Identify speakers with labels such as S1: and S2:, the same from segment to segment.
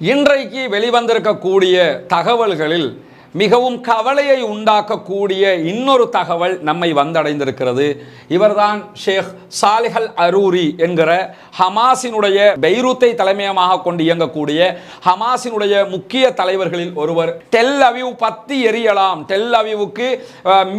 S1: இன்றைக்கு வெளிவந்திருக்கக்கூடிய தகவல்களில் மிகவும் கவலையை உண்டாக்கக்கூடிய இன்னொரு தகவல் நம்மை வந்தடைந்திருக்கிறது. இவர்தான் ஷேக் சாலிஹல் அரூரி என்கிற ஹமாஸினுடைய பெய்ரூத்தை தலைமையமாக கொண்டு இயங்கக்கூடிய ஹமாஸினுடைய முக்கிய தலைவர்களில் ஒருவர். டெல் அவிவ் பத்தி எரியலாம். டெல் அவிவுக்கு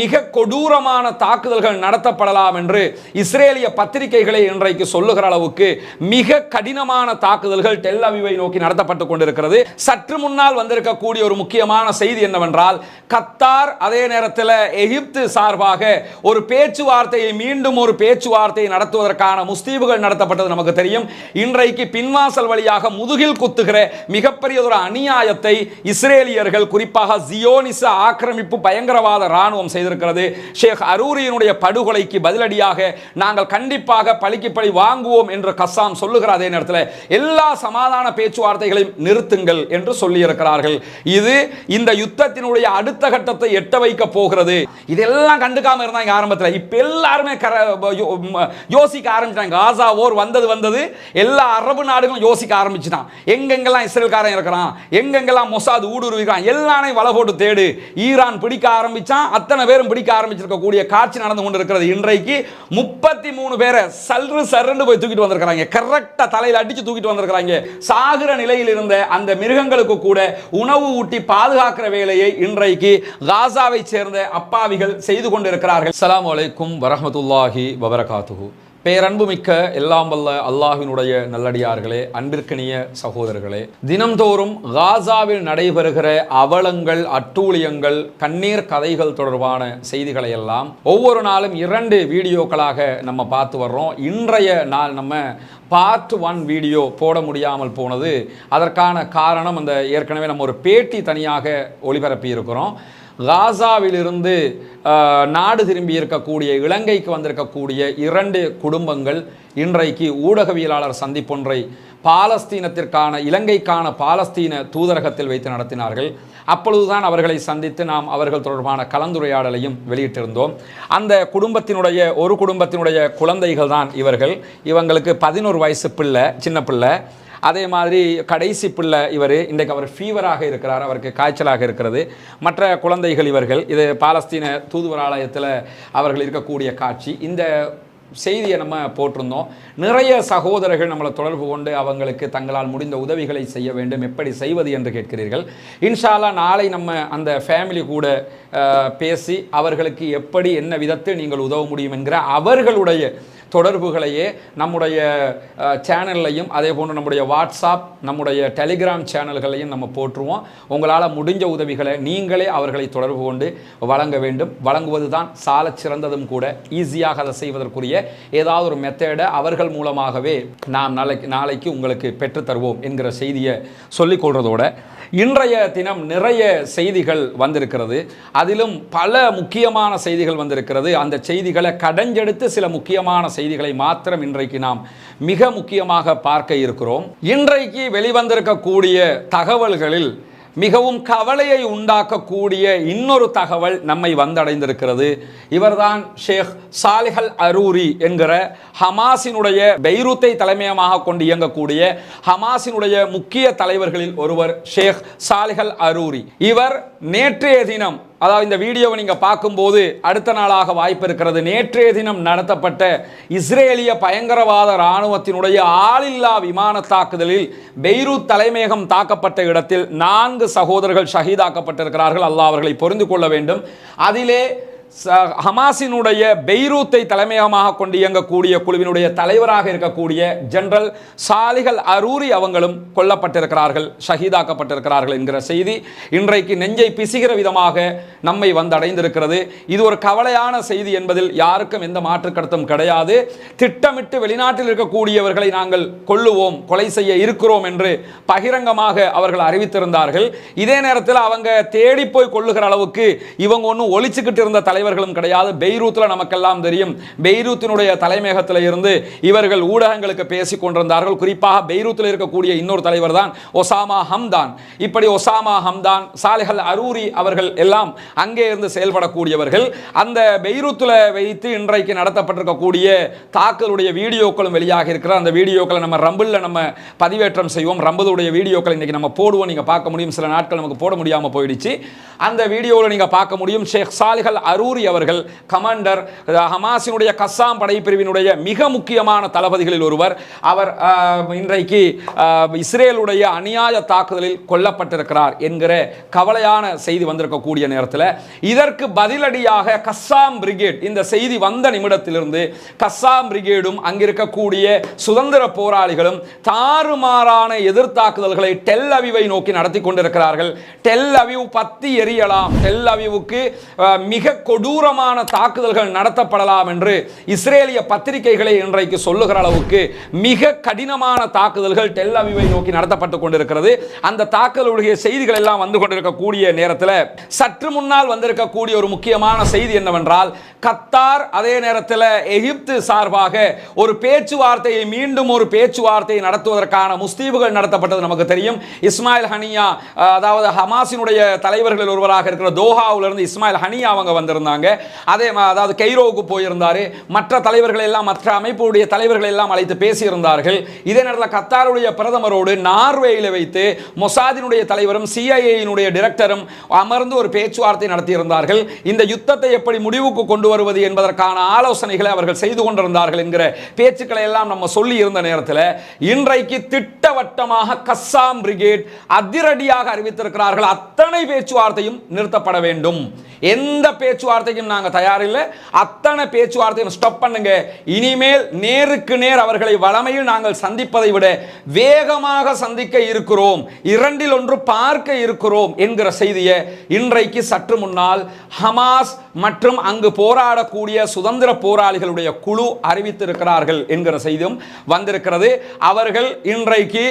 S1: மிக கொடூரமான தாக்குதல்கள் நடத்தப்படலாம் என்று இஸ்ரேலிய பத்திரிகைகளை இன்றைக்கு சொல்லுகிற அளவுக்கு மிக கடினமான தாக்குதல்கள் டெல் அவிவை நோக்கி நடத்தப்பட்டு கொண்டிருக்கிறது. சற்று முன்னால் வந்திருக்கக்கூடிய ஒரு முக்கியமான செய்தி என்ன என்னவென்றால் கத்தார் அதே நேரத்தில் எகிப்து சார்பாக ஒரு பேச்சுவார்த்தையை மீண்டும் ஒரு பேச்சுவார்த்தையை நடத்துவதற்கான முஸ்தீபுகள் நடத்தப்பட்டது நமக்கு தெரியும். இன்றைக்கு பின்வாசல் வழியாக முதுகில் குத்துகிற மிகப்பெரிய ஒரு அநியாயத்தை இஸ்ரேலியர்கள் குறிப்பாக ஜியோனிச ஆக்கிரமிப்பு பயங்கரவாத ராணுவம் செய்திருக்கிறது. ஷேக் அரூரியினுடைய படுகொலைக்கு பதிலடியாக நாங்கள் கண்டிப்பாக பழிக்கு பழி வாங்குவோம் என்று கஸ்ஸாம் சொல்லுகிற அதே நேரத்தில் எல்லா சமாதான பேச்சுவார்த்தைகளையும் நிறுத்துங்கள் என்று சொல்லியிருக்கிறார்கள். இது இந்த யுத்த யுத்தத்தினுடைய அடுத்த கட்டத்தை எட்ட வைக்க போகிறது. இதெல்லாம் கண்டுக்காம இருந்தாங்க ஆரம்பத்தில். இப்போ எல்லாருமே கர யோசிக்க ஆரம்பிச்சிட்டாங்க. காசா ஓர் வந்தது வந்தது. எல்லா அரபு நாடுகளும் யோசிக்க ஆரம்பிச்சுட்டான். எங்கெங்கெல்லாம் இஸ்ரேல்காரன் இருக்கிறான் எங்கெங்கெல்லாம் மொசாது ஊடுருவிக்கிறான் எல்லாரையும் வலை போட்டு தேடு. ஈரான் பிடிக்க ஆரம்பிச்சான். அத்தனை பேரும் பிடிக்க ஆரம்பிச்சிருக்கக்கூடிய காட்சி நடந்து கொண்டு இருக்கிறது இன்றைக்கு. முப்பத்தி மூணு பேரை சல்று சருன்னு போய் தூக்கிட்டு வந்திருக்கிறாங்க. கரெக்டாக தலையில் அடிச்சு தூக்கிட்டு வந்திருக்கிறாங்க. சாகுற நிலையில் இருந்த அந்த மிருகங்களுக்கு கூட உணவு ஊட்டி பாதுகாக்கிற வேலையை இன்றைக்கு காசாவை சேர்ந்த அப்பாவிகள் செய்து கொண்டிருக்கிறார்கள். அலாம் வலைக்கும் வரமத்துல்லாஹி வபரகாத்துஹு. பேரன்புமிக்க எல்லாம் வல்ல அல்லாஹினுடைய நல்லடியார்களே அன்பிற்கினிய சகோதரர்களே தினம்தோறும் காசாவில் நடைபெறுகிற அவலங்கள் அட்டூழியங்கள் கண்ணீர் கதைகள் தொடர்பான செய்திகளை எல்லாம் ஒவ்வொரு நாளும் இரண்டு வீடியோக்களாக நம்ம பார்த்து வர்றோம். இன்றைய நாள் நம்ம பார்ட் ஒன் வீடியோ போட முடியாமல் போனது. அதற்கான காரணம் அந்த ஏற்கனவே நம்ம ஒரு பேட்டி தனியாக ஒளிபரப்பி இருக்கிறோம் காசாவிலிருந்து நாடு திரும்பி இருக்கக்கூடிய இலங்கைக்கு வந்திருக்கக்கூடிய இரண்டு குடும்பங்கள் இன்றைக்கு ஊடகவியலாளர் சந்திப்பொன்றை பாலஸ்தீனத்திற்கான இலங்கைக்கான பாலஸ்தீன தூதரகத்தில் வைத்து நடத்தினார்கள். அப்பொழுதுதான் அவர்களை சந்தித்து நாம் அவர்கள் தொடர்பான கலந்துரையாடலையும் வெளியிட்டிருந்தோம். அந்த குடும்பத்தினுடைய ஒரு குடும்பத்தினுடைய குழந்தைகள் தான் இவர்கள். இவங்களுக்கு பதினோரு வயசு பிள்ளை சின்ன பிள்ளை. அதே மாதிரி கடைசி பிள்ளை இவர் இன்றைக்கு அவர் ஃபீவராக இருக்கிறார் அவருக்கு காய்ச்சலாக இருக்கிறது. மற்ற குழந்தைகள் இவர்கள் இது பாலஸ்தீன தூதுவராலயத்தில் அவர்கள் இருக்கக்கூடிய காட்சி. இந்த செய்தியை நம்ம போட்டிருந்தோம். நிறைய சகோதரர்கள் நம்மளை தொடர்பு கொண்டு அவங்களுக்கு தங்களால் முடிந்த உதவிகளை செய்ய வேண்டும் எப்படி செய்வது என்று கேட்கிறீர்கள். இன்ஷால்லா நாளை நம்ம அந்த ஃபேமிலி கூட பேசி அவர்களுக்கு எப்படி என்ன விதத்தில் நீங்கள் உதவ முடியும் என்கிற அவர்களுடைய தொடர்புகளையே நம்முடைய சேனல்லையும் அதே போன்று நம்முடைய வாட்ஸ்அப் நம்முடைய டெலிகிராம் சேனல்களையும் நம்ம போற்றுவோம். உங்களால் முடிஞ்ச உதவிகளை நீங்களே அவர்களை தொடர்பு கொண்டு வழங்க வேண்டும். வழங்குவது தான் சால சிறந்ததும் கூட ஈஸியாக அதை செய்வதற்குரிய ஏதாவது ஒரு மெத்தேடை அவர்கள் மூலமாகவே நாம் நாளைக்கு நாளைக்கு உங்களுக்கு பெற்றுத்தருவோம் என்கிற செய்தியை சொல்லிக் கொள்றதோட இன்றைய தினம் நிறைய செய்திகள் வந்திருக்கிறது. அதிலும் பல முக்கியமான செய்திகள் வந்திருக்கிறது. அந்த செய்திகளை கடைஞ்செடுத்து சில முக்கியமான செய்திகளை மாத்திரம் இன்றைக்கு நாம் மிக முக்கியமாக பார்க்க இருக்கிறோம். இன்றைக்கு வெளிவந்திருக்கக்கூடிய தகவல்களில் மிகவும் கவலையை உண்டாக்கக்கூடிய இன்னொரு தகவல் நம்மை வந்தடைந்திருக்கிறது. இவர்தான் ஷேக் சாலிஹல் அரூரி என்கிற ஹமாஸினுடைய பெய்ரூத்தை தலைமையமாக கொண்டு இயங்கக்கூடிய ஹமாஸினுடைய முக்கிய தலைவர்களில் ஒருவர் ஷேக் சாலிஹல் அரூரி இவர் நேற்றைய தினம் அதாவது இந்த வீடியோவை நீங்கள் பார்க்கும்போது அடுத்த நாளாக வாய்ப்பு இருக்கிறது. நேற்றைய தினம் நடத்தப்பட்ட இஸ்ரேலிய பயங்கரவாத இராணுவத்தினுடைய ஆளில்லா விமான தாக்குதலில் பெய்ரூத் தலைமையகம் தாக்கப்பட்ட இடத்தில் நான்கு சகோதரர்கள் ஷஹீதாக்கப்பட்டிருக்கிறார்கள். அல்லாஹ் அவர்களை பொருந்து கொள்ள வேண்டும். அதிலே ஹமாஸினுடைய பெய்ரூத்தை தலைமையகமாக கொண்டு இயங்கக்கூடிய குழுவினுடைய தலைவராக இருக்கக்கூடிய ஜெனரல் சாலிகள் அரூரி அவங்களும் கொல்லப்பட்டிருக்கிறார்கள் ஷஹீதாக்கப்பட்டிருக்கிறார்கள் என்கிற செய்தி இன்றைக்கு நெஞ்சை பிசுகிற விதமாக நம்மை வந்தடைந்திருக்கிறது. இது ஒரு கவலையான செய்தி என்பதில் யாருக்கும் எந்த மாற்றுக்கடத்தும் கிடையாது. திட்டமிட்டு வெளிநாட்டில் இருக்கக்கூடியவர்களை நாங்கள் கொள்ளுவோம் கொலை செய்ய இருக்கிறோம் என்று பகிரங்கமாக அவர்கள் அறிவித்திருந்தார்கள். இதே நேரத்தில் அவங்க தேடி போய் கொள்ளுகிற அளவுக்கு இவங்க ஒன்றும் ஒழிச்சுக்கிட்டு இருந்த தலை தலைவர்களும் கிடையாது. பெய்ரூத்தில் நமக்கெல்லாம் தெரியும். பெய்ரூத்தினுடைய தலைமையகத்தில் இருந்து இவர்கள் ஊடகங்களுக்கு பேசி கொண்டிருந்தார்கள். குறிப்பாக பெய்ரூத்தில் இருக்கக்கூடிய இன்னொரு தலைவர் தான் ஒசாமா ஹம்தான். இப்படி ஒசாமா ஹம்தான் சாலைகள் அரூரி அவர்கள் எல்லாம் அங்கே இருந்து செயல்படக்கூடியவர்கள். அந்த பெய்ரூத்தில் வைத்து இன்றைக்கு நடத்தப்பட்டிருக்கக்கூடிய தாக்கலுடைய வீடியோக்களும் வெளியாக இருக்கிற அந்த வீடியோக்களை நம்ம ரம்பிளில் நம்ம பதிவேற்றம் செய்வோம். ரம்புடைய வீடியோக்களை இன்றைக்கி நம்ம போடுவோம். நீங்கள் பார்க்க முடியும். சில நாட்கள் நமக்கு போட முடியாமல் போயிடுச்சு. அந்த வீடியோவில் நீங்கள் பார்க்க முடியும். ஷேக் சாலிகள் அரூர் அவர்கள் கமாண்டர் ஹமாஸினுடைய கஸ்ஸாம் படைப்பிரிவினுடைய மிக முக்கியமான தளபதிகளில் ஒருவர். அவர் இன்றைக்கு இஸ்ரேலுடைய அநியாய தாக்குதலில் கொல்லப்பட்டிருக்கிறார் என்கிற கவலையான செய்தி வந்திருக்கக்கூடிய நேரத்தில் இதற்கு பதிலடியாக கஸ்ஸாம் பிரிகேட் இந்த செய்தி வந்த நிமிடத்திலிருந்து கஸ்ஸாம் பிரிகேடும் அங்கிருக்கக்கூடிய சுதந்திர போராளிகளும் தாறுமாறான எதிர்த்தாக்குதல்களை டெல் அவிவை நோக்கி நடத்தி கொண்டிருக்கிறார்கள். டெல் அவிவ் பத்தி எரியலாம். டெல் அவிவுக்கு மிக கொடு கொடூரமான தாக்குதல்கள் நடத்தப்படலாம் என்று இஸ்ரேலிய பத்திரிகைகளை இன்றைக்கு சொல்லுகிற அளவுக்கு மிக கடினமான தாக்குதல்கள் டெல் அவிவை நோக்கி நடத்தப்பட்டு கொண்டிருக்கிறது. அந்த தாக்குதலுடைய செய்திகள் எல்லாம் வந்து கொண்டிருக்கக்கூடிய நேரத்தில் சற்று முன்னால் வந்திருக்கக்கூடிய ஒரு முக்கியமான செய்தி என்னவென்றால் கத்தார் அதே நேரத்தில் எகிப்து சார்பாக ஒரு பேச்சுவார்த்தையை மீண்டும் ஒரு பேச்சுவார்த்தையை நடத்துவதற்கான முஸ்தீபுகள் நடத்தப்பட்டது நமக்கு தெரியும். இஸ்மாயில் ஹனியா அதாவது ஹமாசினுடைய தலைவர்களில் ஒருவராக இருக்கிற தோஹாவிலிருந்து இஸ்மாயில் ஹனியா அவங்க வந்திருந்தாங்க. அதே அதாவது கெய்ரோவுக்கு போயிருந்தார். மற்ற தலைவர்கள் எல்லாம் மற்ற அமைப்புடைய தலைவர்கள் எல்லாம் அழைத்து பேசியிருந்தார்கள். இதே நேரத்தில் கத்தாருடைய பிரதமரோடு நார்வேயில் வைத்து மொசாதினுடைய தலைவரும் சிஐஏயினுடைய டிரெக்டரும் அமர்ந்து ஒரு பேச்சுவார்த்தை நடத்தியிருந்தார்கள். இந்த யுத்தத்தை எப்படி முடிவுக்கு கொண்டு வருவது என்பதற்கான ஆலோசனைகளை அவர்கள் செய்து கொண்டிருந்தார்கள் என்கிற பேச்சுக்களை எல்லாம் நம்ம சொல்லி இருந்த நேரத்தில் இன்றைக்கு திட்டவட்டமாக கஸ்ஸாம் பிரிகேட் அதிரடியாக அறிவித்திருக்கிறார்கள். அத்தனை பேச்சுவார்த்தையும் நிறுத்தப்பட வேண்டும். எந்த பேச்சுவார்த்தைக்கும் நாங்கள் தயாரில்லை. அத்தனை பேச்சுவார்த்தையும் ஸ்டாப் பண்ணுங்க. இனிமேல் நேருக்கு நேர் அவர்களை வளமையில் நாங்கள் சந்திப்பதை விட வேகமாக சந்திக்க இருக்கிறோம். இரண்டில் ஒன்று பார்க்க இருக்கிறோம் என்கிற செய்தியை இன்றைக்கு சற்று முன்னால் ஹமாஸ் மற்றும் அங்கு போராடக்கூடிய சுதந்திர போராளிகளுடைய குழு அறிவித்திருக்கிறார்கள் என்கிற செய்தியும் வந்திருக்கிறது. அவர்கள் இன்றைக்கு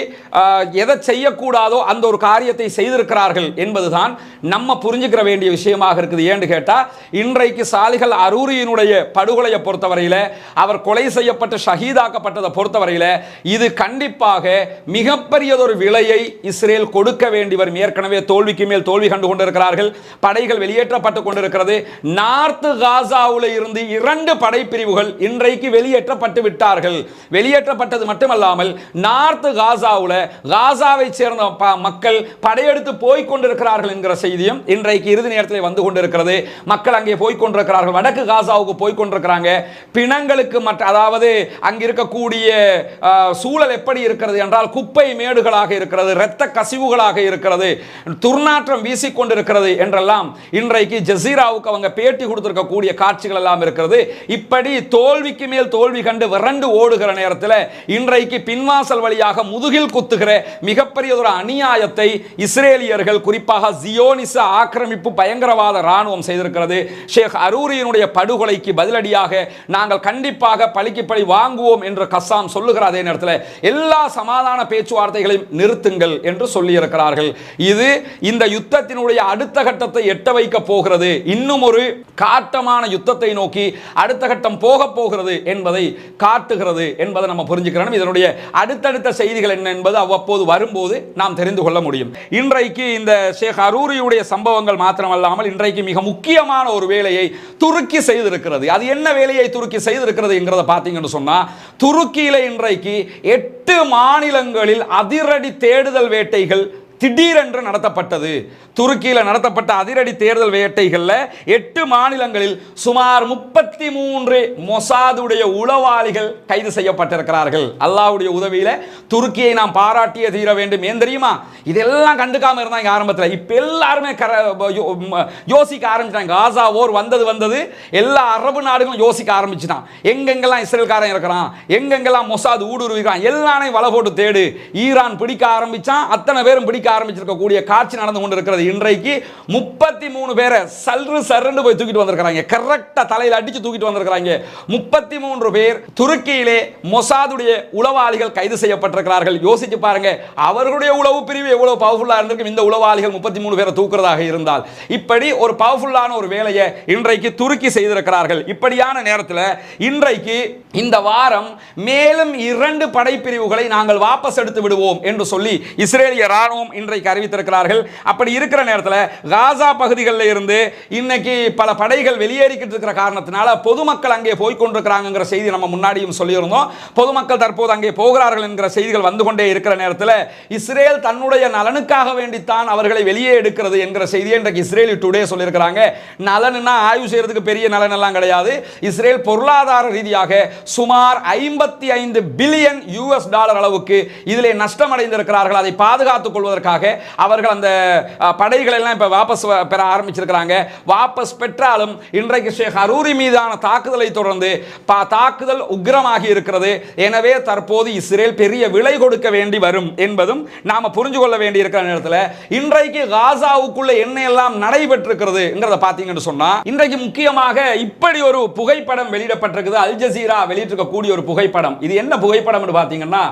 S1: எதை செய்யக்கூடாதோ அந்த ஒரு காரியத்தை செய்திருக்கிறார்கள் என்பதுதான் நம்ம புரிஞ்சுக்கிற வேண்டிய விஷயமாக இருக்குது. ஏன்னு கேட்டால் இன்றைக்கு சாலிகள் அரூரியினுடைய படுகொலையை பொறுத்தவரையில அவர் கொலை செய்யப்பட்டு ஷஹீதாக்கப்பட்டதை பொறுத்தவரையில இது கண்டிப்பாக மிகப்பெரியதொரு விலையை இஸ்ரேல் கொடுக்க வேண்டி வரும். ஏற்கனவே தோல்விக்கு மேல் தோல்வி கண்டு கொண்டிருக்கிறார்கள். படைகள் வெளியேற்றப்பட்டு கொண்டிருக்கிறது. நார்த் காசாவில் இருந்து இரண்டு படைப்பிரிவுகள் இன்றைக்கு வெளியேற்றப்பட்டு விட்டார்கள். வெளியேற்றப்பட்டது மட்டுமல்லாமல் நார்த் காசாவில் காசாவை சேர்ந்த ப- மக்கள் படையெடுத்து போய் கொண்டிருக்கிறார்கள் என்கிற செய்தியும் இன்றைக்கு இறுதி நேரத்தில் வந்து கொண்டிருக்கிறது. மக்கள் அங்கே போய் கொண்டிருக்கிறார்கள் வடக்கு காசாவுக்கு போய் கொண்டிருக்கிறாங்க பிணங்களுக்கு மற்ற அதாவது அங்கே இருக்கக்கூடிய சூழல் எப்படி இருக்கிறது என்றால் குப்பை மேடுகளாக இருக்கிறது இரத்த கசிவுகளாக இருக்கிறது துர்நாற்றம் வீசிக்கொண்டிருக்கிறது என்றெல்லாம் இன்றைக்கு ஜசீராவுக்கு அவங்க பேட்டி கொடுத்திருக்கக்கூடிய காட்சிகள் எல்லாம் இருக்கிறது. இப்படி தோல்விக்கு மேல் தோல்வி கண்டு விரண்டு ஓடுகிற நேரத்தில் இன்றைக்கு பின்வாசல் வழியாக முதுகில் குத்துகிற மிகப்பெரிய ஒரு அநியாயத்தை இஸ்ரேலியர்கள் குறிப்பாக ஜியோனிச ஆக்கிரமிப்பு பயங்கரவாத ராணுவம் செய்திருக்கிறது. ஷேக் அரூரியினுடைய படுகொலைக்கு பதிலடியாக நாங்கள் கண்டிப்பாக பழிக்கு பழி வாங்குவோம் என்று கஸ்ஸாம் சொல்லுகிற அதே நேரத்தில் எல்லா சமாதான பேச்சுவார்த்தைகளையும் நிறுத்துங்கள் என்று சொல்லியிருக்கிறார்கள். இது இந்த யுத்தத்தினுடைய அடுத்த கட்டத்தை எட்ட வைக்க போகிறது. இன்னும் ஒரு காட்டமான யுத்தத்தை நோக்கி அடுத்த கட்டம் போக போகிறது என்பதை காட்டுகிறது என்பதை நம்ம புரிஞ்சுக்கிறோம். இதனுடைய அடுத்தடுத்த செய்திகள் என்ன என்பது அவ்வப்போது வரும்போது நாம் தெரிந்து கொள்ள முடியும். இன்றைக்கு இந்த ஷேக் அரூரியுடைய சம்பவங்கள் மாத்திரமல்லாமல் இன்றைக்கு மிக முக்கியமான ஒரு வேலையை துருக்கி செய்திருக்கிறது. அது என்ன வேலையை துருக்கி செய்திருக்கிறது என்கிறத பார்த்தீங்கன்னு சொன்னா துருக்கியில இன்றைக்கு எட்டு மாநிலங்களில் அதிரடி தேடுதல் வேட்டைகள் திடீரென்று நடத்தப்பட்டது. துருக்கியில் நடத்தப்பட்ட அதிரடி தேர்தல் வேட்டைகளில் எட்டு மாநிலங்களில் சுமார் முப்பத்தி மூன்று மொசாதுடைய உளவாளிகள் கைது செய்யப்பட்டிருக்கிறார்கள். அல்லாவுடைய உதவியில் துருக்கியை நாம் பாராட்டிய தீர வேண்டும். ஏன் தெரியுமா? இதெல்லாம் கண்டுக்காம இருந்தாங்க ஆரம்பத்தில். இப்போ எல்லாருமே கர யோசிக்க ஆரம்பிச்சிட்டாங்க. காசா ஓர் வந்தது வந்தது. எல்லா அரபு நாடுகளும் யோசிக்க ஆரம்பிச்சுட்டான். எங்கெங்கெல்லாம் இஸ்ரேல்காரன் இருக்கிறான்? எங்கெங்கெல்லாம் மொசாது ஊடுருவிக்கிறான் எல்லாரையும் வலை போட்டு தேடு. ஈரான் பிடிக்க ஆரம்பிச்சான். அத்தனை பேரும் பிடிக்க ஆரம்பிச்சிருக்கக்கூடிய காட்சி நடந்து கொண்டிருக்கிறது. இன்றைக்கு முப்பத்தி மூணு பேரை சல்று சருன்னு போய் தூக்கிட்டு வந்திருக்கிறாங்க. கரெக்டாக தலையில் அடித்து தூக்கிட்டு வந்திருக்கிறாங்க. முப்பத்தி மூன்று பேர் துருக்கியிலே மொசாதுடைய உளவாளிகள் கைது செய்யப்பட்டிருக்கிறார்கள். யோசிச்சு பாருங்க. அவர்களுடைய உளவு பிரிவு எவ்வளவு பவர்ஃபுல்லாக இருந்திருக்கும். இந்த உளவாளிகள் முப்பத்தி மூணு பேரை தூக்குறதாக இருந்தால். இப்படி ஒரு பவர்ஃபுல்லான ஒரு வேலையை இன்றைக்கு துருக்கி செய்திருக்கிறார்கள். இப்படியான நேரத்தில் இன்றைக்கு இந்த வாரம் மேலும் இரண்டு படைப்பிரிவுகளை நாங்கள் வாபஸ் எடுத்து விடுவோம் என்று சொல்லி இஸ்ரேலிய ராணுவம் இன்றைக்கு அறிவித்திருக்கிறார்கள். அப்படி இருக்கிற நேரத்தில் காசா பகுதிகளில் இருந்து இன்னைக்கு பல படைகள் வெளியேறிக்கிட்டு இருக்கிற காரணத்தினால பொதுமக்கள் அங்கே போய் கொண்டிருக்கிறாங்கிற செய்தி நம்ம முன்னாடியும் சொல்லியிருந்தோம். பொதுமக்கள் தற்போது அங்கே போகிறார்கள் என்கிற செய்திகள் வந்து கொண்டே இருக்கிற நேரத்தில் இஸ்ரேல் தன்னுடைய நலனுக்காக வேண்டித்தான் அவர்களை வெளியே எடுக்கிறது என்கிற செய்தியை இன்றைக்கு இஸ்ரேல் டுடே சொல்லியிருக்கிறாங்க. நலனுன்னா ஆய்வு செய்யறதுக்கு பெரிய நலன் எல்லாம் கிடையாது. இஸ்ரேல் பொருளாதார ரீதியாக சுமார் ஐம்பத்தி ஐந்து பில்லியன் யூஎஸ் டாலர் அளவுக்கு இதிலே நஷ்டம் அடைந்திருக்கிறார்கள் அதை பாதுகாத்துக் கொள்வதற்காக அவர்கள் அந்த அஹ், படைகளை எல்லாம் இப்போ வாபஸ் பெற ஆரம்பிச்சிருக்கிறாங்க. வாபஸ் பெற்றாலும் இன்றைக்கு ஷேக் அரூரி மீதான தாக்குதலை தொடர்ந்து பா- தாக்குதல் உக்கிரமாகி இருக்கிறது. எனவே தற்போது இஸ்ரேல் பெரிய விலை கொடுக்க வேண்டி வரும் என்பதும் நாம புரிஞ்சு கொள்ள வேண்டி இருக்கிற நேரத்தில் இன்றைக்கு காசாவுக்குள்ள என்ன எல்லாம் நடைபெற்றிருக்கிறதுங்கிறத பார்த்தீங்கன்னு சொன்னா இன்றைக்கு முக்கியமாக இப்படி ஒரு புகைப்படம் வெளியிடப்பட்டிருக்குது. அல் ஜசீரா வெளியிட்டிருக்கக்கூடிய ஒரு புகைப்படம். இது என்ன புகைப்படம்னு பார்த்தீங்கன்னா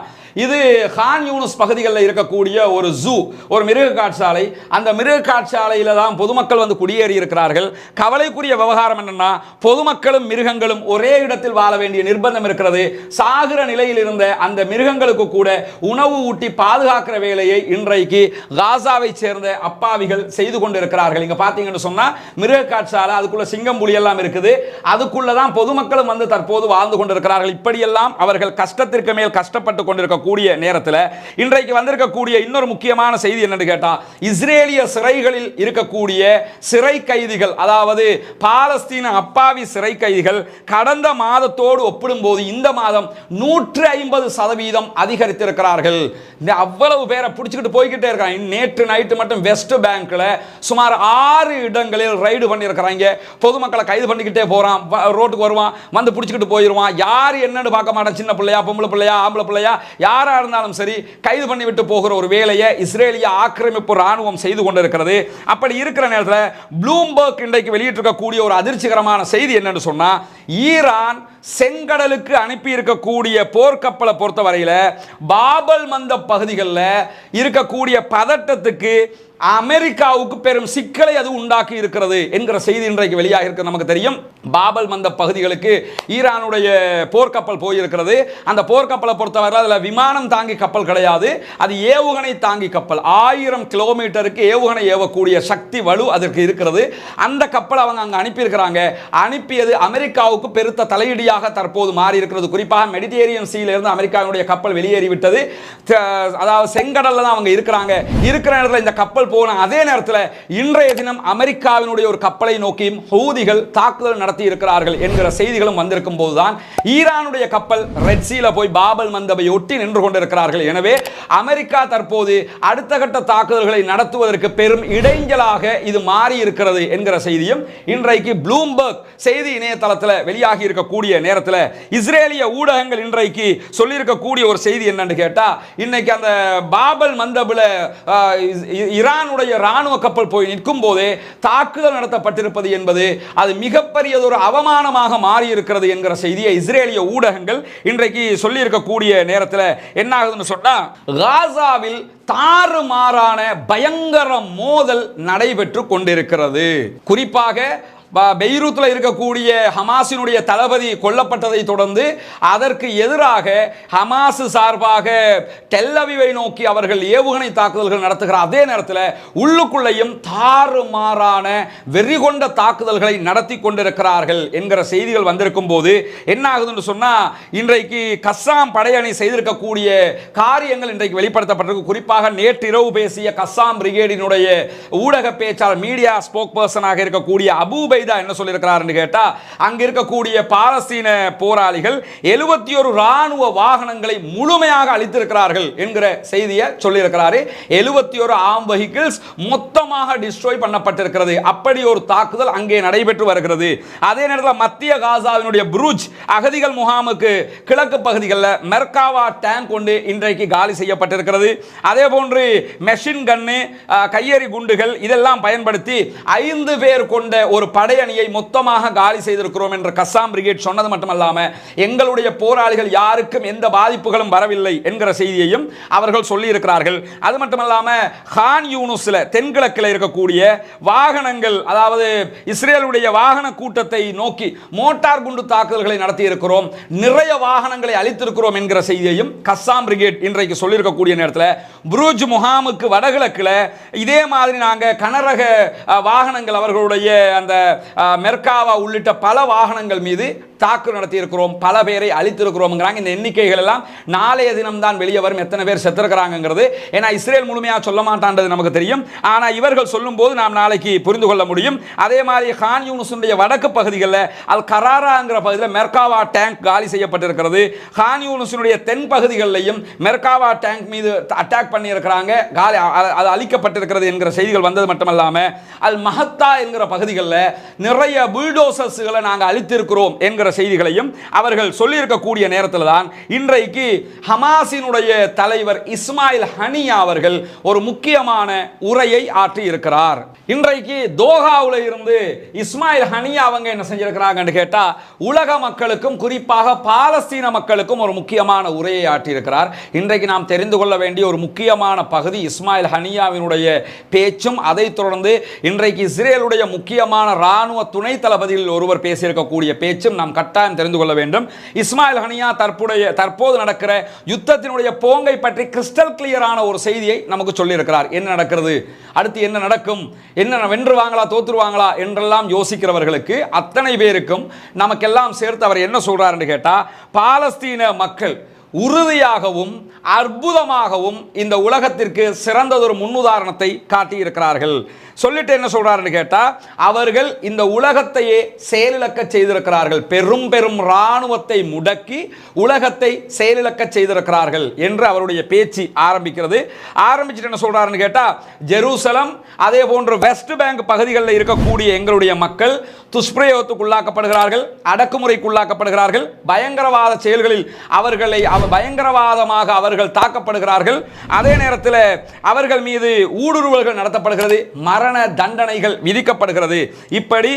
S1: இது ஹான் யூனுஸ் பகுதிகளில் இருக்கக்கூடிய ஒரு ஜூ ஒரு மிருக காட்சாலை அந்த மிருக காட்சாலையில் தான் பொதுமக்கள் வந்து குடியேறி இருக்கிறார்கள். கவலைக்குரிய விவகாரம் என்னன்னா பொதுமக்களும் மிருகங்களும் ஒரே இடத்தில் வாழ வேண்டிய நிர்பந்தம் இருக்கிறது. சாகிற நிலையில் இருந்த அந்த மிருகங்களுக்கு கூட உணவு ஊட்டி பாதுகாக்கிற வேலையை இன்றைக்கு காசாவை சேர்ந்த அப்பாவிகள் செய்து கொண்டிருக்கிறார்கள். இங்கே பார்த்தீங்கன்னு சொன்னால் மிருக காட்சாலை அதுக்குள்ள சிங்கம் புலி எல்லாம் இருக்குது. அதுக்குள்ள தான் பொதுமக்களும் வந்து தற்போது வாழ்ந்து கொண்டிருக்கிறார்கள். இப்படியெல்லாம் அவர்கள் கஷ்டத்திற்கு மேல் கஷ்டப்பட்டு கூடிய நேரத்தில் இன்றைக்கு வந்திருக்கக்கூடிய இன்னொரு முக்கியமான செய்தி என்னன்னு கேட்டால் இஸ்ரேலிய சிறைகளில் இருக்கக்கூடிய சிறை கைதிகள் அதாவது பாலஸ்தீன அப்பாவி சிறை கைதிகள் கடந்த மாதத்தோடு ஒப்பிடும்போது இந்த மாதம் நூற்று ஐம்பது சதவீதம் அதிகரித்திருக்கிறார்கள். இந்த அவ்வளவு பேரை பிடிச்சிக்கிட்டு போய்கிட்டே இருக்காங்க. நேற்று நைட்டு மட்டும் வெஸ்ட் பேங்க்ல சுமார் ஆறு இடங்களில் ரைடு பண்ணியிருக்கிறாங்க. பொதுமக்களை கைது பண்ணிக்கிட்டே போறான். ரோட்டுக்கு வருவான். வந்து பிடிச்சிக்கிட்டு போயிடுவான் யார் என்னன்னு பார்க்க மாட்டான். சின்ன பிள்ளையா பொம்பளை பிள்ளையா ஆம்பளை பிள்ளையா யார் யாராக இருந்தாலும் சரி கைது பண்ணிவிட்டு போகிற ஒரு வேலையை இஸ்ரேலிய ஆக்கிரமிப்பு ராணுவம் செய்து கொண்டிருக்கிறது. அப்படி இருக்கிற நேரத்தில் ப்ளூம்பர்க் இன்றைக்கு வெளியிட்டிருக்கக்கூடிய ஒரு அதிர்ச்சிகரமான செய்தி என்னன்னு சொன்னால் ஈரான் செங்கடலுக்கு அனுப்பி இருக்கக்கூடிய போர்க்கப்பலை பொறுத்தவரையில் பாபல் மந்த பகுதிகளில் இருக்கக்கூடிய பதட்டத்துக்கு அமெரிக்காவுக்கு பெரும் சிக்கலை அது உண்டாக்கி இருக்கிறது என்கிற செய்தி இன்றைக்கு வெளியாக இருக்கிறது நமக்கு தெரியும். பாபல் மந்த பகுதிகளுக்கு ஈரானுடைய போர்க்கப்பல் போயிருக்கிறது. அந்த போர்க்கப்பலை பொறுத்தவரை அதில் விமானம் தாங்கி கப்பல் கிடையாது. அது ஏவுகணை தாங்கி கப்பல். ஆயிரம் கிலோமீட்டருக்கு ஏவுகணை ஏவக்கூடிய சக்தி வலு அதற்கு இருக்கிறது. அந்த கப்பலை அவங்க அங்கே அனுப்பியிருக்கிறாங்க. அனுப்பியது அமெரிக்காவுக்கு பெருத்த தலையீடியாக தற்போது மாறி இருக்கிறது குறிப்பாக மெடிடேரியன் சீலிருந்து அமெரிக்காவுடைய கப்பல் வெளியேறிவிட்டது. அதாவது செங்கடலில் தான் அவங்க இருக்கிறாங்க. இருக்கிற நேரத்தில் இந்த கப்பல் போன அதே நேரத்தில் இன்றைய தினம் அமெரிக்காவினுடைய ஒரு கப்பலை நோக்கியும் ஹூதிகள் தாக்குதல் நடத்தி இருக்கிறார்கள் என்கிற செய்திகளும் வந்திருக்கும் போதுதான் ஈரானுடைய கப்பல் ரெட்சியில் போய் பாபல் மந்தபை ஒட்டி நின்று கொண்டிருக்கிறார்கள். எனவே அமெரிக்கா தற்போது அடுத்த கட்ட தாக்குதல்களை நடத்துவதற்கு பெரும் இடைஞ்சலாக இது மாறி இருக்கிறது என்கிற செய்தியும் இன்றைக்கு ப்ளூம்பர்க் செய்தி இணையதளத்தில் வெளியாகி இருக்கக்கூடிய நேரத்தில் இஸ்ரேலிய ஊடகங்கள் இன்றைக்கு சொல்லியிருக்கக்கூடிய ஒரு செய்தி என்னன்னு கேட்டால் இன்னைக்கு அந்த பாபல் மந்தபில் ஈரான் ஈரானுடைய ராணுவ கப்பல் போய் நிற்கும் போதே தாக்குதல் நடத்தப்பட்டிருப்பது என்பது அது மிகப்பெரியதொரு அவமானமாக மாறி இருக்கிறது என்கிற செய்தியை இஸ்ரேலிய ஊடகங்கள் இன்றைக்கு சொல்லி இருக்கக்கூடிய நேரத்தில் என்ன ஆகுதுன்னு சொன்னால் காசாவில் தாறுமாறான பயங்கர மோதல் நடைபெற்று கொண்டிருக்கிறது. குறிப்பாக பெய்ரூத்தில் இருக்கக்கூடிய ஹமாஸினுடைய தளபதி கொல்லப்பட்டதை தொடர்ந்து அதற்கு எதிராக ஹமாஸ் சார்பாக டெல்லவிவை நோக்கி அவர்கள் ஏவுகணை தாக்குதல்கள் நடத்துகிற அதே நேரத்தில் உள்ளுக்குள்ளேயும் தாறுமாறான வெறிகொண்ட தாக்குதல்களை நடத்தி கொண்டிருக்கிறார்கள் என்கிற செய்திகள் வந்திருக்கும் போது என்ன ஆகுதுன்னு சொன்னால் இன்றைக்கு கஸ்ஸாம் படையணி செய்திருக்கக்கூடிய காரியங்கள் இன்றைக்கு வெளிப்படுத்தப்பட்டிருக்கு. குறிப்பாக நேற்றிரவு பேசிய கஸ்ஸாம் பிரிகேடினுடைய ஊடக பேச்சாளர் மீடியா ஸ்போக் பர்சனாக இருக்கக்கூடிய அபூபை உபைதா என்ன சொல்லியிருக்கிறாருன்னு கேட்டால் அங்கே இருக்கக்கூடிய பாலஸ்தீன போராளிகள் எழுபத்தி ஒரு இராணுவ வாகனங்களை முழுமையாக அளித்திருக்கிறார்கள் என்கிற செய்தியை சொல்லியிருக்கிறாரு. எழுபத்தி ஒரு ஆம் வெஹிக்கிள்ஸ் மொத்தமாக டிஸ்ட்ராய் பண்ணப்பட்டிருக்கிறது. அப்படி ஒரு தாக்குதல் அங்கே நடைபெற்று வருகிறது. அதே நேரத்தில் மத்திய காசாவினுடைய புரூஜ் அகதிகள் முகாமுக்கு கிழக்கு பகுதிகளில் மெர்காவா டேங்க் கொண்டு இன்றைக்கு காலி செய்யப்பட்டிருக்கிறது. அதே போன்று மெஷின் கன்னு கையெறி குண்டுகள் இதெல்லாம் பயன்படுத்தி ஐந்து பேர் கொண்ட ஒரு படையணியை மொத்தமாக காலி செய்திருக்கிறோம் என்று கஸ்ஸாம் பிரிகேட் சொன்னது மட்டுமல்லாமல் எங்களுடைய போராளிகள் யாருக்கும் எந்த பாதிப்புகளும் வரவில்லை என்கிற செய்தியையும் அவர்கள் சொல்லியிருக்கிறார்கள். அது மட்டுமல்லாமல் ஹான் யூனுஸில் தென்கிழக்கில் இருக்கக்கூடிய வாகனங்கள் அதாவது இஸ்ரேலுடைய வாகன கூட்டத்தை நோக்கி மோட்டார் குண்டு தாக்குதல்களை நடத்தியிருக்கிறோம் நிறைய வாகனங்களை அளித்திருக்கிறோம் என்கிற செய்தியையும் கஸ்ஸாம் பிரிகேட் இன்றைக்கு சொல்லியிருக்கக்கூடிய நேரத்தில் புரூஜ் முகாமுக்கு வடகிழக்கில் இதே மாதிரி நாங்கள் கனரக வாகனங்கள் அவர்களுடைய அந்த மெர்காவா உள்ளிட்ட பல வாகனங்கள் மீது தாக்கு நடத்தி இருக்கிறோம் பல பேரை அழித்திருக்கிறோம்ங்கிறாங்க. இந்த எண்ணிக்கைகள் எல்லாம் நாளைய தினம்தான் வெளியே வரும். எத்தனை பேர் செத்துருக்கிறாங்கிறது ஏன்னா இஸ்ரேல் முழுமையாக சொல்ல மாட்டான்றது நமக்கு தெரியும். ஆனால் இவர்கள் சொல்லும்போது நாம் நாளைக்கு புரிந்து கொள்ள முடியும். அதே மாதிரி ஹான் யூனுஸுடைய வடக்கு பகுதிகளில் அல் கராராங்கிற பகுதியில் மெர்காவா டேங்க் காலி செய்யப்பட்டிருக்கிறது. ஹான் யூனுஸினுடைய தென் பகுதிகளிலையும் மெர்காவா டேங்க் மீது அட்டாக் பண்ணியிருக்கிறாங்க. காலி அ- அது அழிக்கப்பட்டிருக்கிறது என்கிற செய்திகள் வந்தது மட்டுமல்லாமல் அல் மஹத்தா என்கிற பகுதிகளில் நிறைய புல்டோசர்ஸுகளை நாங்கள் அழித்திருக்கிறோம் என்கிற செய்திகளையும் அவர்கள் சொல்லியிருக்கக்கூடிய நேரத்தில் தான் இன்றைக்கு ஹமாஸினுடைய தலைவர் இஸ்மாயில் ஹனியா அவர்கள் ஒரு முக்கியமான உரையை ஆற்றி இருக்கிறார் இன்றைக்கு தோஹாவில் இருந்து இஸ்மாயில் ஹனியா அவங்க என்ன செஞ்சிருக்கிறாங்கன்னு கேட்டால் உலக மக்களுக்கும் குறிப்பாக பாலஸ்தீன மக்களுக்கும் ஒரு முக்கியமான உரையை ஆற்றியிருக்கிறார். இன்றைக்கு நாம் தெரிந்து கொள்ள வேண்டிய ஒரு முக்கியமான பகுதி இஸ்மாயில் ஹனியாவினுடைய பேச்சும் அதைத் தொடர்ந்து இன்றைக்கு இஸ்ரேலுடைய முக்கியமான ராணுவ துணை தளபதியில் ஒருவர் பேசியிருக்கக்கூடிய பேச்சும் நாம் கட்டாயம் தெரிந்து கொள்ள வேண்டும். இஸ்மாயில் ஹனியா தற்புடைய தற்போது நடக்கிற யுத்தத்தினுடைய போங்கை பற்றி கிறிஸ்டல் கிளியரான ஒரு செய்தியை நமக்கு சொல்லியிருக்கிறார். என்ன நடக்கிறது? அடுத்து என்ன நடக்கும்? என்ன வென்றுவாங்களா தோத்துருவாங்களா என்றெல்லாம் யோசிக்கிறவர்களுக்கு அத்தனை பேருக்கும் நமக்கெல்லாம் சேர்த்து அவர் என்ன சொல்றாருன்னு கேட்டால் பாலஸ்தீன மக்கள் உறுதியாகவும் அற்புதமாகவும் இந்த உலகத்திற்கு சிறந்ததொரு முன்னுதாரணத்தை காட்டியிருக்கிறார்கள். சொல்லிட்டு என்ன சொல்றாருன்னு கேட்டால் அவர்கள் இந்த உலகத்தையே செயலிழக்க செய்திருக்கிறார்கள். பெரும் பெரும் இராணுவத்தை முடக்கி உலகத்தை செயலிழக்க செய்திருக்கிறார்கள் என்று அவருடைய பேச்சு ஆரம்பிக்கிறது. ஆரம்பிச்சுட்டு என்ன சொல்றாருன்னு கேட்டால் ஜெருசலம் அதே போன்று வெஸ்ட் பேங்க் பகுதிகளில் இருக்கக்கூடிய எங்களுடைய மக்கள் துஷ்பிரயோகத்துக்குள்ளாக்கப்படுகிறார்கள் அடக்குமுறைக்குள்ளாக்கப்படுகிறார்கள். பயங்கரவாத செயல்களில் அவர்களை அவர் பயங்கரவாதமாக அவர்கள் தாக்கப்படுகிறார்கள். அதே நேரத்தில் அவர்கள் மீது ஊடுருவல்கள் நடத்தப்படுகிறது. மரண தண்டனைகள் விதிக்கப்படுகிறது. இப்படி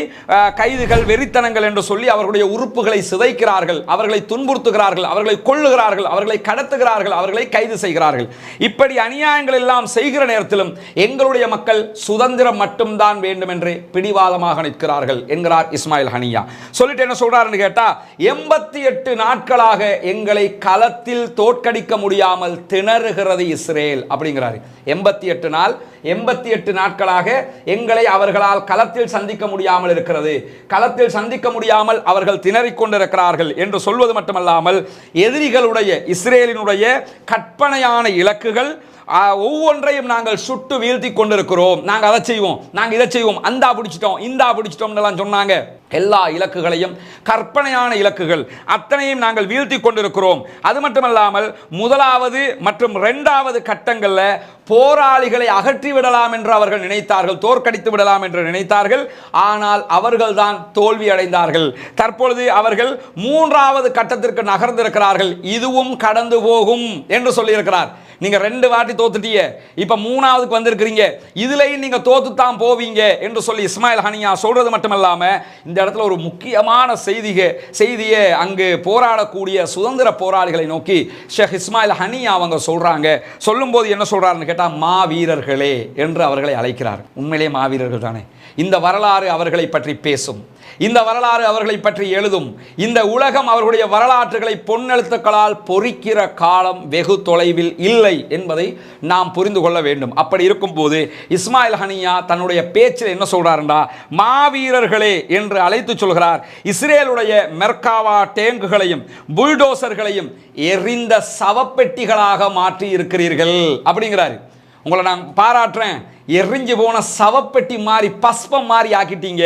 S1: கைதுகள் வெறித்தனங்கள் என்று சொல்லி அவர்களுடைய உறுப்புகளை சிதைக்கிறார்கள். அவர்களை துன்புறுத்துகிறார்கள். அவர்களை கொள்ளுகிறார்கள் அவர்களை கடத்துகிறார்கள். அவர்களை கைது செய்கிறார்கள். இப்படி அநியாயங்கள் எல்லாம் செய்கிற நேரத்திலும் எங்களுடைய மக்கள் சுதந்திரம் மட்டும்தான் வேண்டும் என்று பிடிவாதமாக நிற்கிறார்கள் என்கிறார் இஸ்மாயில் ஹனியா. சொல்லிட்டு என்ன சொல்றாருன்னு கேட்டா எண்பத்தி எட்டு நாட்களாக எங்களை யுத்தத்தில் தோற்கடிக்க முடியாமல் திணறுகிறது இஸ்ரேல் அப்படிங்கிறாரு. எண்பத்தி எட்டு நாள் எண்பத்தி எட்டு நாட்களாக எங்களை அவர்களால் களத்தில் சந்திக்க முடியாமல் இருக்கிறது. களத்தில் சந்திக்க முடியாமல் அவர்கள் திணறிக்கொண்டிருக்கிறார்கள் என்று சொல்வது மட்டுமல்லாமல் எதிரிகளுடைய இஸ்ரேலினுடைய கற்பனையான இலக்குகள் ஒவ்வொன்றையும் நாங்கள் சுட்டு வீழ்த்தி கொண்டிருக்கிறோம். நாங்கள் அதை செய்வோம். நாங்கள் இதை செய்வோம். அந்தா பிடிச்சிட்டோம். இந்தா பிடிச்சிட்டோம்னு சொன்னாங்க. எல்லா இலக்குகளையும் கற்பனையான இலக்குகள் அத்தனையும் நாங்கள் வீழ்த்தி கொண்டிருக்கிறோம். அது மட்டுமல்லாமல் முதலாவது மற்றும் இரண்டாவது கட்டங்களில் போராளிகளை அகற்றி விடலாம் என்று அவர்கள் நினைத்தார்கள். தோற்கடித்து விடலாம் என்று நினைத்தார்கள். ஆனால் அவர்கள்தான் தோல்வி அடைந்தார்கள். தற்பொழுது அவர்கள் மூன்றாவது கட்டத்திற்கு நகர்ந்திருக்கிறார்கள். இதுவும் கடந்து போகும் என்று சொல்லியிருக்கிறார். நீங்க ரெண்டு வாட்டி தோத்துட்டீங்க. இப்ப மூணாவதுக்கு வந்திருக்கிறீங்க. இதுலயும் நீங்க தோத்து தான் போவீங்க என்று சொல்லி இஸ்மாயில் ஹனியா சொல்றது மட்டுமல்லாம இந்த இடத்துல ஒரு முக்கியமான செய்திக செய்தியை அங்கு போராடக்கூடிய சுதந்திர போராளிகளை நோக்கி ஷேக் இஸ்மாயில் ஹனியா அவங்க சொல்றாங்க. சொல்லும்போது என்ன சொல்றாருன்னு கேட்டா மாவீரர்களே என்று அவர்களை அழைக்கிறார். உண்மையிலே மாவீரர்கள் தானே. இந்த வரலாறு அவர்களை பற்றி பேசும். இந்த வரலாறு அவர்களை பற்றி எழுதும். இந்த உலகம் அவர்களுடைய வரலாற்றுகளை பொன்னெழுத்துக்களால் பொறிக்கிற காலம் வெகு தொலைவில் இல்லை என்பதை நாம் புரிந்து கொள்ள வேண்டும். அப்படி இருக்கும்போது இஸ்மாயில் ஹனியா தன்னுடைய பேச்சில் என்ன சொல்கிறாருண்டா மாவீரர்களே என்று அழைத்து சொல்கிறார். இஸ்ரேலுடைய மெர்காவா டேங்குகளையும் புல்டோசர்களையும் எரிந்த சவப்பெட்டிகளாக மாற்றி இருக்கிறீர்கள் அப்படிங்கிறாரு. உங்களை நான் பாராட்டுறேன். எரிஞ்சு போன சவப்பெட்டி மாறி பஸ்பம் மாறி ஆக்கிட்டீங்க.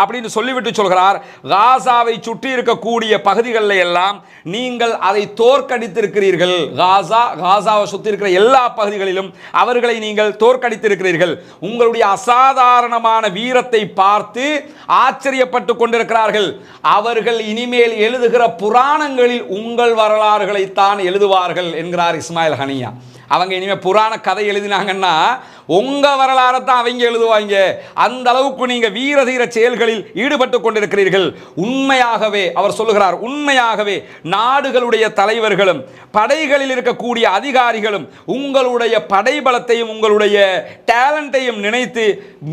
S1: அப்படின்னு சொல்லிவிட்டு சொல்கிறார் காசாவை சுற்றி இருக்கக்கூடிய பகுதிகளில் எல்லாம் நீங்கள் அதை தோற்கடித்திருக்கிறீர்கள். காசா காசாவை சுற்றி இருக்கிற எல்லா பகுதிகளிலும் அவர்களை நீங்கள் தோற்கடித்திருக்கிறீர்கள். உங்களுடைய அசாதாரணமான வீரத்தை பார்த்து ஆச்சரியப்பட்டு கொண்டிருக்கிறார்கள். அவர்கள் இனிமேல் எழுதுகிற புராணங்களில் உங்கள் வரலாறுகளைத்தான் எழுதுவார்கள் என்கிறார் இஸ்மாயில் ஹனியா. அவங்க இனிமேல் புராண கதை எழுதினாங்கன்னா உங்க வரலாறை தான் அவங்க எழுதுவாங்க. அந்த அளவுக்கு நீங்கள் வீர தீர செயல்களில் ஈடுபட்டு கொண்டிருக்கிறீர்கள். உண்மையாகவே அவர் சொல்லுகிறார் உண்மையாகவே நாடுகளுடைய தலைவர்களும் படைகளில் இருக்கக்கூடிய அதிகாரிகளும் உங்களுடைய படைபலத்தையும் உங்களுடைய டேலண்ட்டையும் நினைத்து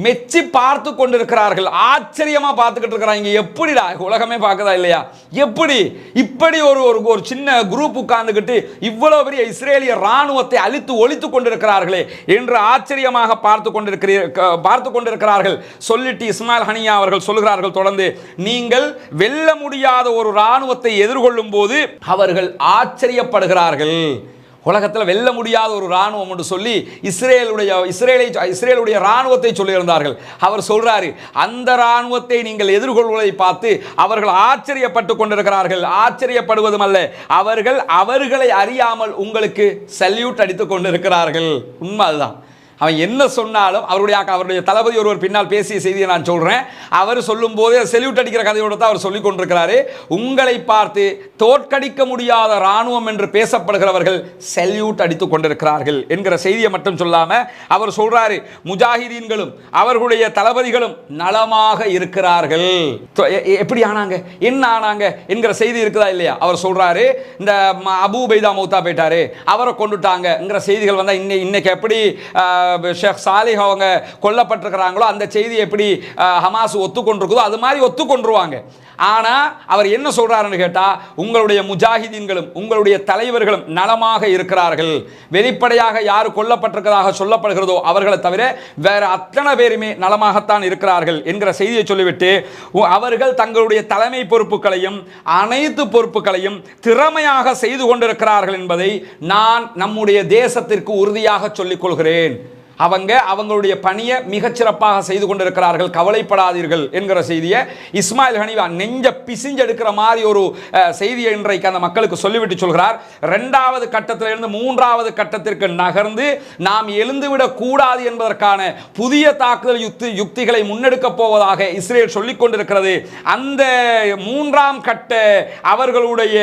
S1: மெச்சி பார்த்து கொண்டிருக்கிறார்கள். ஆச்சரியமா பார்த்துக்கிட்டு இருக்கிறாங்க. எப்படிடா உலகமே பார்க்கதா இல்லையா? எப்படி? இப்படி ஒரு ஒரு ஒரு சின்ன குரூப் உட்கார்ந்துக்கிட்டு இவ்வளவு பெரிய இஸ்ரேலிய ராணுவத்தை அழித்து ஒழித்து கொண்டிருக்கிறார்களே என்று ஆச்சரியமாக பார்த்து கொண்டிருக்கிறீர்கள் பார்த்து கொண்டிருக்கிறார்கள். சொல்லிட்டு இஸ்மாயில் ஹனியா அவர்கள் சொல்லுகிறார்கள் தொடர்ந்து நீங்கள் வெல்ல முடியாத ஒரு இராணுவத்தை எதிர்கொள்ளும் போது அவர்கள் ஆச்சரியப்படுகிறார்கள். உலகத்தில் வெல்ல முடியாத ஒரு ராணுவம் என்று சொல்லி இஸ்ரேலுடைய இஸ்ரேலை இஸ்ரேலுடைய ராணுவத்தை சொல்லியிருந்தார்கள். அவர் சொல்றாரு அந்த ராணுவத்தை நீங்கள் எதிர்கொள்வதை பார்த்து அவர்கள் ஆச்சரியப்பட்டு கொண்டிருக்கிறார்கள். ஆச்சரியப்படுவதும் அல்ல அவர்கள் அவர்களை அறியாமல் உங்களுக்கு சல்யூட் அடித்துக் கொண்டிருக்கிறார்கள். உண்மை அதுதான் அவன் என்ன சொன்னாலும் அவருடைய அவருடைய தளபதி ஒருவர் பின்னால் பேசிய செய்தியை நான் சொல்கிறேன் அவர் சொல்லும் போதே செல்யூட் அடிக்கிற கதையோடு தான் அவர் சொல்லிக் கொண்டிருக்கிறாரு உங்களை பார்த்து தோற்கடிக்க முடியாத ராணுவம் என்று பேசப்படுகிறவர்கள் செல்யூட் அடித்துக் கொண்டிருக்கிறார்கள் என்கிற செய்தியை மட்டும் சொல்லாமல் அவர் சொல்றாரு முஜாஹிதீன்களும் அவர்களுடைய தளபதிகளும் நலமாக இருக்கிறார்கள். எப்படி ஆனாங்க? என்ன ஆனாங்க? என்கிற செய்தி இருக்குதா இல்லையா? அவர் சொல்றாரு இந்த ம- அபூ பைதா மௌத்தா போயிட்டாரு. அவரை கொண்டுட்டாங்கங்கிற செய்திகள் வந்தால் இன்னை இன்னைக்கு எப்படி ஷேக் சாலிஹ் அவங்க கொல்லப்பட்டிருக்கிறாங்களோ அந்த செய்தி எப்படி ஹமாஸ் ஒத்துக்கொண்டிருக்குதோ அது மாதிரி ஒத்துக்கொண்டுருவாங்க. ஆனால் அவர் என்ன சொல்கிறாருன்னு கேட்டால் உங்களுடைய முஜாஹிதீன்களும் உங்களுடைய தலைவர்களும் நலமாக இருக்கிறார்கள். வெளிப்படையாக யார் கொல்லப்பட்டிருக்கிறதாக சொல்லப்படுகிறதோ அவர்களை தவிர வேறு அத்தனை பேருமே நலமாகத்தான் இருக்கிறார்கள் என்கிற செய்தியை சொல்லிவிட்டு அவர்கள் தங்களுடைய தலைமை பொறுப்புகளையும் அனைத்து பொறுப்புகளையும் திறமையாக செய்து கொண்டிருக்கிறார்கள் என்பதை நான் நம்முடைய தேசத்திற்கு உறுதியாக சொல்லிக் கொள்கிறேன். அவங்க அவங்களுடைய பணியை மிகச்சிறப்பாக செய்து கொண்டிருக்கிறார்கள். கவலைப்படாதீர்கள் என்கிற செய்தியை. இஸ்மாயில் ஹனிவா நெஞ்ச பிசிஞ்செடுக்கிற மாதிரி ஒரு செய்தியை இன்றைக்கு அந்த மக்களுக்கு சொல்லிவிட்டு சொல்கிறார். ரெண்டாவது கட்டத்திலிருந்து மூன்றாவது கட்டத்திற்கு நகர்ந்து நாம் எழுந்துவிடக் கூடாது என்பதற்கான புதிய தாக்குதல் யுக்தி யுக்திகளை முன்னெடுக்கப் போவதாக இஸ்ரேல் சொல்லிக் கொண்டிருக்கிறது. அந்த மூன்றாம் கட்ட அவர்களுடைய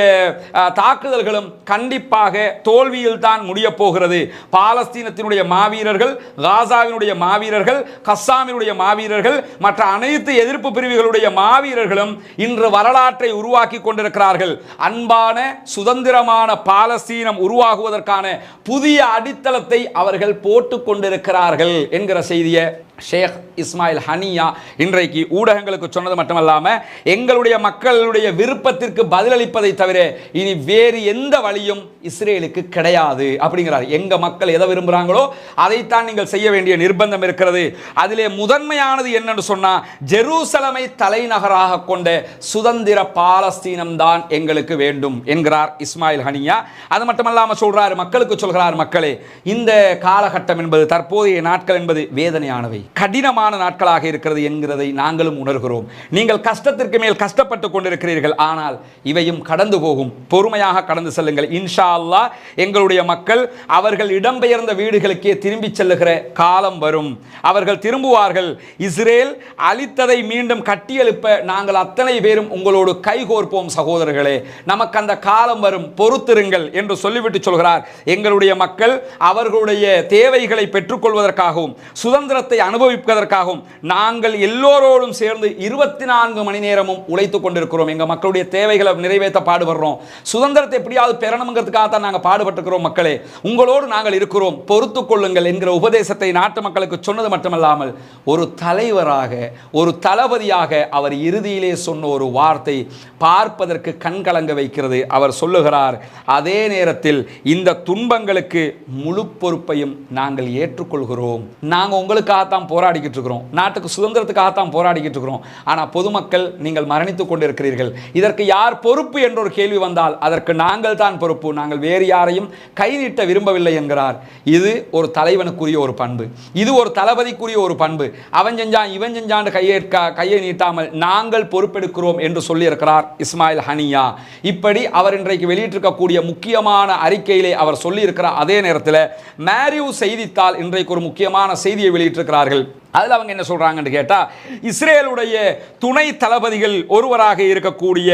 S1: தாக்குதல்களும் கண்டிப்பாக தோல்வியில் தான் முடியப் போகிறது. பாலஸ்தீனத்தினுடைய மாவீரர்கள் காசாவினுடைய மாவீரர்கள் கஸ்ஸாமினுடைய மாவீரர்கள் மற்ற அனைத்து எதிர்ப்பு பிரிவுகளுடைய மாவீரர்களும் இன்று வரலாற்றை உருவாக்கி கொண்டிருக்கிறார்கள். அன்பான சுதந்திரமான பாலஸ்தீனம் உருவாகுவதற்கான புதிய அடித்தளத்தை அவர்கள் போட்டுக் கொண்டிருக்கிறார்கள் என்கிற செய்தியை ஷேக் இஸ்மாயில் ஹனியா இன்றைக்கு ஊடகங்களுக்கு சொன்னது மட்டுமல்லாமல் எங்களுடைய மக்களுடைய விருப்பத்திற்கு பதிலளிப்பதை தவிர இனி வேறு எந்த வழியும் இஸ்ரேலுக்கு கிடையாது அப்படிங்கிறார். எங்க மக்கள் எதை விரும்புகிறாங்களோ அதைத்தான் நீங்கள் செய்ய வேண்டிய நிர்பந்தம் இருக்கிறது. அதிலே முதன்மையானது என்னன்னு சொன்னால் ஜெருசலமை தலைநகராக கொண்ட சுதந்திர பாலஸ்தீனம் தான் எங்களுக்கு வேண்டும் என்கிறார் இஸ்மாயில் ஹனியா. அது மட்டுமல்லாமல் சொல்கிறார் மக்களுக்கு சொல்கிறார் மக்களே இந்த காலகட்டம் என்பது தற்போதைய நாட்கள் என்பது வேதனையானவை. கடினமான நாட்களாக இருக்கிறது என்கிறதை நாங்களும் உணர்கிறோம். நீங்கள் கஷ்டத்திற்கு மேல் கஷ்டப்பட்டு கொண்டிருக்கிறீர்கள். ஆனால் இவையும் கடந்து போகும். பொறுமையாக கடந்து செல்லுங்கள். இன்ஷா அல்லாஹ் எங்களுடைய மக்கள் அவர்கள் இடம்பெயர்ந்த வீடுகளுக்கே திரும்பி செல்லுகிற காலம் வரும். அவர்கள் திரும்புவார்கள். இஸ்ரேல் அழித்ததை மீண்டும் கட்டியெழுப்ப நாங்கள் அத்தனை பேரும் உங்களோடு கைகோர்ப்போம் சகோதரர்களே. நமக்கு அந்த காலம் வரும். பொறுத்திருங்கள் என்று சொல்லிவிட்டு சொல்கிறார். எங்களுடைய மக்கள் அவர்களுடைய தேவைகளை பெற்றுக்கொள்வதற்காகவும் சுதந்திரத்தை அனுபவிப்பதற்காகவும் நாங்கள் எல்லோரோடும் சேர்ந்து இருபத்தி நான்கு மணி நேரமும் உழைத்துக் கொண்டிருக்கிறோம். எங்கள் மக்களுடைய தேவைகளை நிறைவேற்ற பாடுபடுறோம். சுதந்திரத்தை எப்படியாவது பெறணுங்கிறதுக்காக தான் நாங்கள் பாடுபட்டுக்கிறோம் மக்களே. உங்களோடு நாங்கள் இருக்கிறோம். பொறுத்து கொள்ளுங்கள் என்கிற உபதேசத்தை நாட்டு மக்களுக்கு சொன்னது மட்டுமல்லாமல் ஒரு தலைவராக ஒரு தளபதியாக அவர் இறுதியிலே சொன்ன ஒரு வார்த்தை பார்ப்பதற்கு கண்கலங்க வைக்கிறது. அவர் சொல்லுகிறார் அதே நேரத்தில் இந்த துன்பங்களுக்கு முழு பொறுப்பையும் நாங்கள் ஏற்றுக்கொள்கிறோம். நாங்கள் உங்களுக்காகத்தான் தான் போராடிக்கிட்டு இருக்கிறோம். நாட்டுக்கு சுதந்திரத்துக்காகத்தான் போராடிக்கிட்டு இருக்கிறோம். ஆனால் பொதுமக்கள் நீங்கள் மரணித்துக் கொண்டிருக்கிறீர்கள். இதற்கு யார் பொறுப்பு என்ற ஒரு கேள்வி வந்தால் அதற்கு நாங்கள் தான் பொறுப்பு. நாங்கள் வேறு யாரையும் கை நீட்ட விரும்பவில்லை என்கிறார். இது ஒரு தலைவனுக்குரிய ஒரு பண்பு. இது ஒரு தளபதிக்குரிய ஒரு பண்பு. அவன் செஞ்சான் இவன் செஞ்சான் கையை கையை நீட்டாமல் நாங்கள் பொறுப்பெடுக்கிறோம் என்று சொல்லியிருக்கிறார் இஸ்மாயில் ஹனியா. இப்படி அவர் இன்றைக்கு வெளியிட்டிருக்கக்கூடிய முக்கியமான அறிக்கையிலே அவர் சொல்லியிருக்கிறார். அதே நேரத்தில் மேரியூ செய்தித்தாள் இன்றைக்கு ஒரு முக்கியமான செய்தியை வெளியிட்டிருக்கிறார்கள். அதில் அவங்க என்ன சொல்றாங்கன்னு கேட்டால் இஸ்ரேலுடைய துணை தளபதிகள் ஒருவராக இருக்கக்கூடிய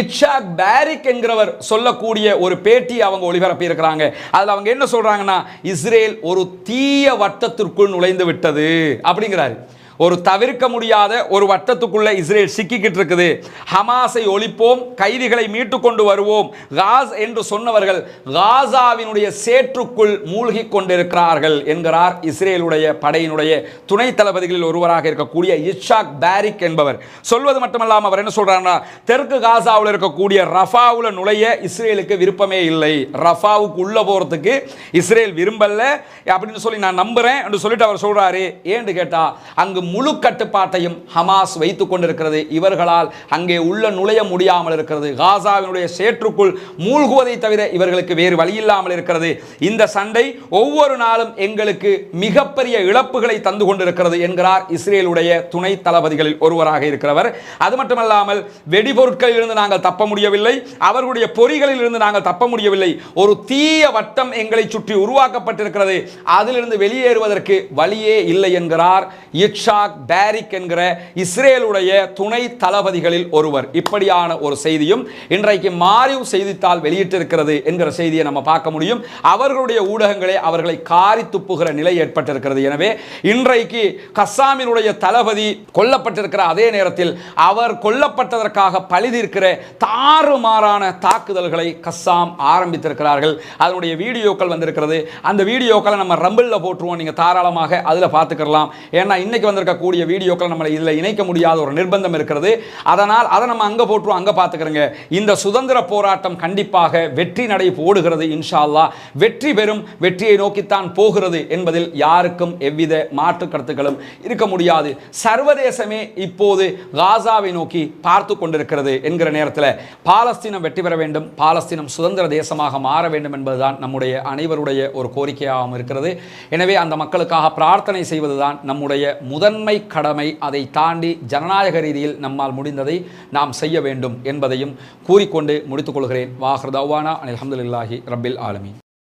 S1: இட்ஷாக் பேரிக் என்கிறவர் சொல்லக்கூடிய ஒரு பேட்டி அவங்க ஒளிபரப்பி இருக்கிறாங்க. அதில் அவங்க என்ன சொல்றாங்கன்னா இஸ்ரேல் ஒரு தீய வட்டத்திற்குள் நுழைந்து விட்டது அப்படிங்கிறாரு. ஒரு தவிர்க்க முடியாத ஒரு வட்டத்துக்குள்ள இஸ்ரேல் சிக்கிக்கிட்டு இருக்குது ஹமாஸை ஒழிப்போம் கைதிகளை மீட்டு கொண்டு வருவோம். காஸ் என்று சொன்னவர்கள் காசாவினுடைய சேற்றுக்குள் மூழ்கி கொண்டிருக்கிறார்கள் என்கிறார் இஸ்ரேலுடைய படையினுடைய துணை தளபதிகளில் ஒருவராக இருக்கக்கூடிய இஷாக் பேரிக் என்பவர். சொல்வது மட்டுமல்லாமல் அவர் என்ன சொல்கிறாருன்னா தெற்கு காசாவில் இருக்கக்கூடிய ரஃபாவில் நுழைய இஸ்ரேலுக்கு விருப்பமே இல்லை. ரஃபாவுக்கு உள்ள போகிறதுக்கு இஸ்ரேல் விரும்பல. அப்படின்னு சொல்லி நான் நம்புறேன் என்று சொல்லிட்டு அவர் சொல்றாரு. ஏன்னு கேட்டா அங்கு முழு கட்டுப்பாட்டையும் ஹமாஸ் வைத்து கொண்டிருக்கிறது. இவர்களால் அங்கே உள்ள நுழைய முடியாமல் இருக்கிறது. காசாவினுடைய சேற்றுக்குள் மூழ்குவதை தவிர இவர்களுக்கு வேறு வழி இல்லாமல் இருக்கிறது. இந்த சண்டை ஒவ்வொரு நாளும் எங்களுக்கு மிகப்பெரிய இழப்புகளை தந்து கொண்டிருக்கிறது என்கிறார் இஸ்ரேலுடைய துணை தளபதிகளில் ஒருவராக இருக்கிறவர். அது மட்டுமல்லாமல் வெடிபொருட்களில் இருந்து நாங்கள் தப்ப முடியவில்லை. அவர்களுடைய பொறிகளில் இருந்து நாங்கள் தப்ப முடியவில்லை. ஒரு தீய வட்டம் எங்களை சுற்றி உருவாக்கப்பட்டிருக்கிறது. அதிலிருந்து வெளியேறுவதற்கு வழியே இல்லை என்கிறார் இட்ஷாக் பேரிக் என்கிற இஸ்ரேலுடைய துணை தளபதிகளில் ஒருவர். இப்படியான ஒரு செய்தியும் இன்றைக்கு மாறிவ் செய்தித்தாள் வெளியிட்டிருக்கிறது என்கிற செய்தியை நம்ம பார்க்க முடியும். அவர்களுடைய ஊடகங்களே அவர்களை காரி துப்புகிற நிலை ஏற்பட்டிருக்கிறது. எனவே இன்றைக்கு கஸ்ஸாமினுடைய தளபதி கொல்லப்பட்டிருக்கிற அதே நேரத்தில் அவர் கொல்லப்பட்டதற்காக பழிதீர்க்கிற தாறுமாறான தாக்குதல்களை கஸ்ஸாம் ஆரம்பித்திருக்கிறார்கள். அதனுடைய வீடியோக்கள் வந்திருக்கிறது. அந்த வீடியோக்களை நம்ம ரம்பிளில் போட்டுருவோம். நீங்கள் தாராளமாக அதில் பார்த்துக்கலாம். ஏன்னா இன்னைக்கு வந்திருக்க இருக்கக்கூடிய வீடியோக்களை நம்மளை இதில் இணைக்க முடியாத ஒரு நிர்பந்தம் இருக்கிறது. அதனால் அதை நம்ம அங்கே போட்டுருவோம் அங்கே பார்த்துக்கிறோங்க. இந்த சுதந்திர போராட்டம் கண்டிப்பாக வெற்றி நடை போடுகிறது இன்ஷா வெற்றி பெறும் வெற்றியை நோக்கித்தான் போகிறது என்பதில் யாருக்கும் எவ்வித மாற்று கருத்துக்களும் இருக்க முடியாது. சர்வதேசமே இப்போது காசாவை நோக்கி பார்த்து கொண்டிருக்கிறது என்கிற நேரத்தில் பாலஸ்தீனம் வெற்றி பெற வேண்டும் பாலஸ்தீனம் சுதந்திர தேசமாக மாற வேண்டும் என்பதுதான் நம்முடைய அனைவருடைய ஒரு கோரிக்கையாகவும் இருக்கிறது. எனவே அந்த மக்களுக்காக பிரார்த்தனை செய்வதுதான் நம்முடைய முதன்மை கடமை அதை தாண்டி ஜனநாயக ரீதியில் நம்மால் முடிந்ததை நாம் செய்ய வேண்டும் என்பதையும் கூறிக்கொண்டு முடித்துக் கொள்கிறேன். வாஹர் தவானா அஹமதுல்லாஹி ரபில் ஆலமி